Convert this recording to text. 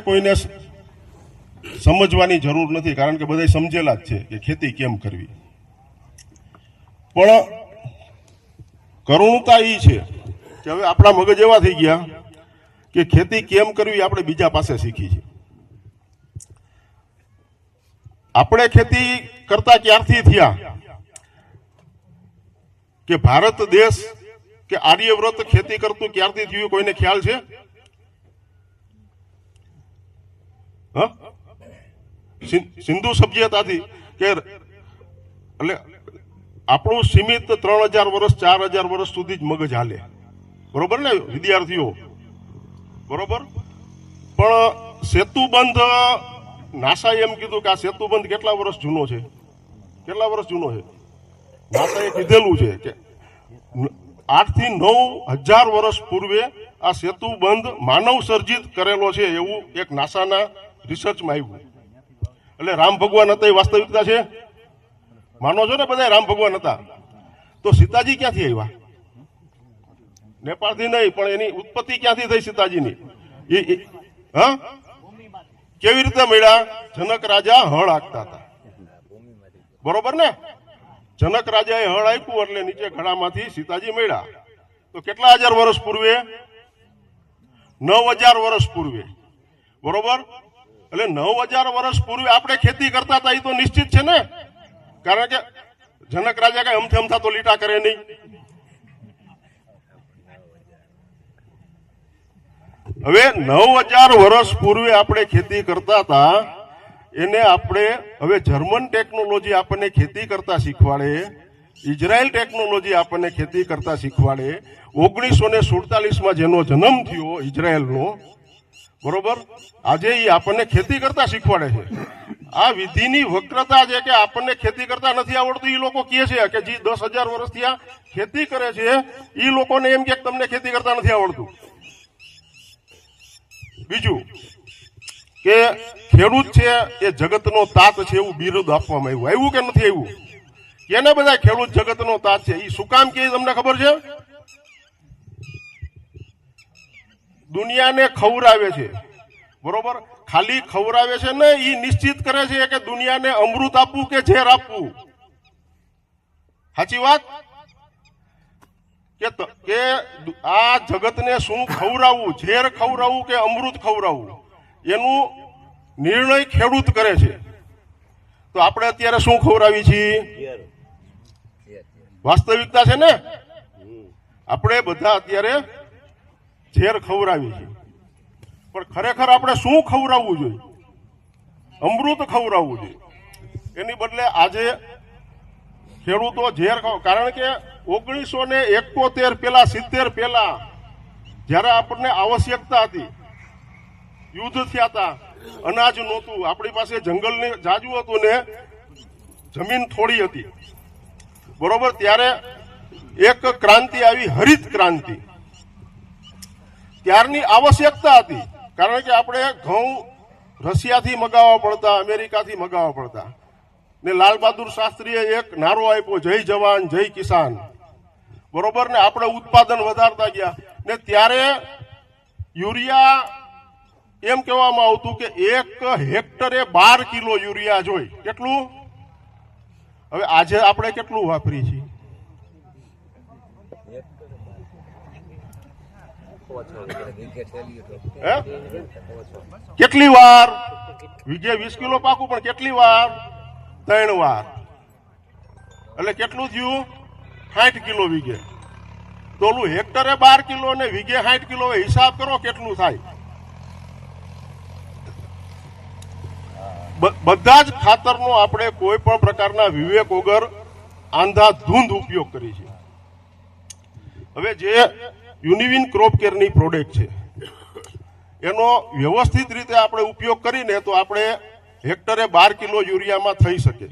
કોઈને સમજવાની જરૂર નથી, કારણ કે બધા સમજેલા જ છે કે ખેતી કેમ કરવી. પણ કરુણતા એ છે કે હવે આપણા મગજ એવા થઈ ગયા કે ખેતી કેમ કરવી આપણે બીજા પાસે શીખી છે. આપણે ખેતી કરતા ક્યારથી થયા? કે ભારત દેશ કે આર્યવ્રત ખેતી કરતું ક્યારથી થયું? કોઈને ખ્યાલ છે હ? સિં- સિંધુ સભ્યતાથી કે એટલે આપણું સીમિત ત્રણ હજાર વર્ષ, ચાર હજાર વર્ષ સુધી જ મગજ હાલે. બરોબર ને, વિદ્યાર્થીઓ? બરોબર? પણ સેતુબંધ, નાસાએ એમ કીધું કે આ સેતુબંધ કેટલા વર્ષ જૂનો છે? કેટલા વર્ષ જૂનો છે? નાસાએ કીધેલું છે કે આઠથી નવ હજાર વર્ષ પૂર્વે આ સેતુબંધ માનવ સર્જિત કરેલો છે એવું એક નાસાના રિસર્ચમાં આવ્યું. એટલે રામ ભગવાન હતા એ વાસ્તવિકતા છે? માનો છો ને બધા રામ ભગવાન હતા. તો સીતાજી ક્યાંથી આવ્યા? નેપાળથી નહીં, પણ એની ઉત્પત્તિ ક્યાંથી થઈ સીતાજીની? એ હા? કેવી રીતે મળ્યા? જનક રાજા હળ હાંકતા હતા. બરોબર ને? જનક રાજાએ હળ આપ્યું એટલે નીચે ઘડામાંથી સીતાજી મળ્યા. તો કેટલા હજાર વર્ષ પૂર્વે? નવ હજાર વર્ષ પૂર્વે. બરોબર? એટલે નવ હજાર વર્ષ પૂર્વે આપણે ખેતી કરતા હતા, એ તો નિશ્ચિત છે ને? કારણ કે જનક રાજા કઈ અમથે અમથા તો લીટા કરે નહીં. હવે નવ હજાર વર્ષ પૂર્વે આપણે ખેતી કરતા હતા, એને આપણે હવે જર્મન ટેકનોલોજી આપણને ખેતી કરતા શીખવાડે, ઇઝરાયલ ટેકનોલોજી આપણને ખેતી કરતા શીખવાડે. ઓગણીસો ને સુડતાલીસમાં જેનો જન્મ થયો ઇઝરાયલનો બરોબર? આજે એ આપણને ખેતી કરતા શીખવાડે છે. આ વિધિની વક્રતા છે કે આપણને ખેતી કરતા નથી આવડતું એ લોકો કહે છે કે જે દસ હજાર વર્ષથી આ ખેતી કરે છે એ લોકોને એમ કે તમને ખેતી કરતા નથી આવડતું. બીજું કે ખેડૂત છે એ જગતનો તાત છે એવું બિરુદ આપવામાં આવ્યું. આવ્યું કે નથી આવ્યું? કેને બધા ખેડૂત જગતનો તાત છે? એ શું કામ કે તમને ખબર છે? દુનિયાને ખવરાવે છે. બરોબર? ખાલી ખવરાવે છે ને એ નિશ્ચિત કરે છે કે દુનિયાને અમૃત આપવું કે ઝેર આપવું? સાચી વાત? કે આ જગતને શું ખવડાવવું? ઝેર ખવડાવવું કે અમૃત ખવડાવવું? એનું નિર્ણય ખેડૂત કરે છે. તો આપણે અત્યારે શું ખવરાવી છીએ? વાસ્તવિકતા છે ને? આપણે બધા અત્યારે ઝેર ખવડાવી છે. પણ ખરેખર આપણે શું ખવડાવવું જોઈએ? અમૃત ખવડાવવું જોઈએ. એની બદલે આજે ખેડૂતો ઝેર કારણ કે ઓગણીસો ને એકોતેર પેલા સિત્તેર પેલા જ્યારે આપણને આવશ્યકતા હતી, યુદ્ધ થયા હતા, અનાજ નહોતું, આપણી પાસે જંગલની જાજુ હતું ને જમીન થોડી હતી. બરોબર, ત્યારે એક ક્રાંતિ આવી, હરિત ક્રાંતિ. ત્યારની આવશ્યકતા હતી. કારણ કે આપણે ઘઉં રશિયાથી મગાવવા પડતા, અમેરિકાથી મગાવવા પડતા. ને લાલ બહાદુર શાસ્ત્રીએ એક નારો આપ્યો, જય જવાન, જય કિસાન. બરોબર ને? આપણે ઉત્પાદન વધારતા ગયા. ને ત્યારે યુરિયા એમ કહેવામાં આવતું કે એક હેક્ટરે બાર કિલો યુરિયા જોઈ. કેટલું? હવે આજે આપણે કેટલું વાપરીએ છીએ હે કેટલી વાર? વીઘે વીસ કિલો પાકું, પણ કેટલી વાર? ત્રણ વાર. એટલે કેટલું થયું? સાઠ કિલો વીઘે. તો ઓલું હેક્ટરે બાર કિલો ને વીઘે સાઠ કિલો હિસાબ કરો કેટલું થાય. બધા જ ખાતરનો આપણે કોઈ પણ પ્રકારના વિવેક વગર આંધાધૂંધ ઉપયોગ કરી છે હવે જે યુનિવિન ક્રોપ કેરની પ્રોડક્ટ છે. એનો વ્યવસ્થિત રીતે આપણે ઉપયોગ કરીને તો આપણે હેક્ટરે બાર કિલો યુરિયામાં થઈ શકે.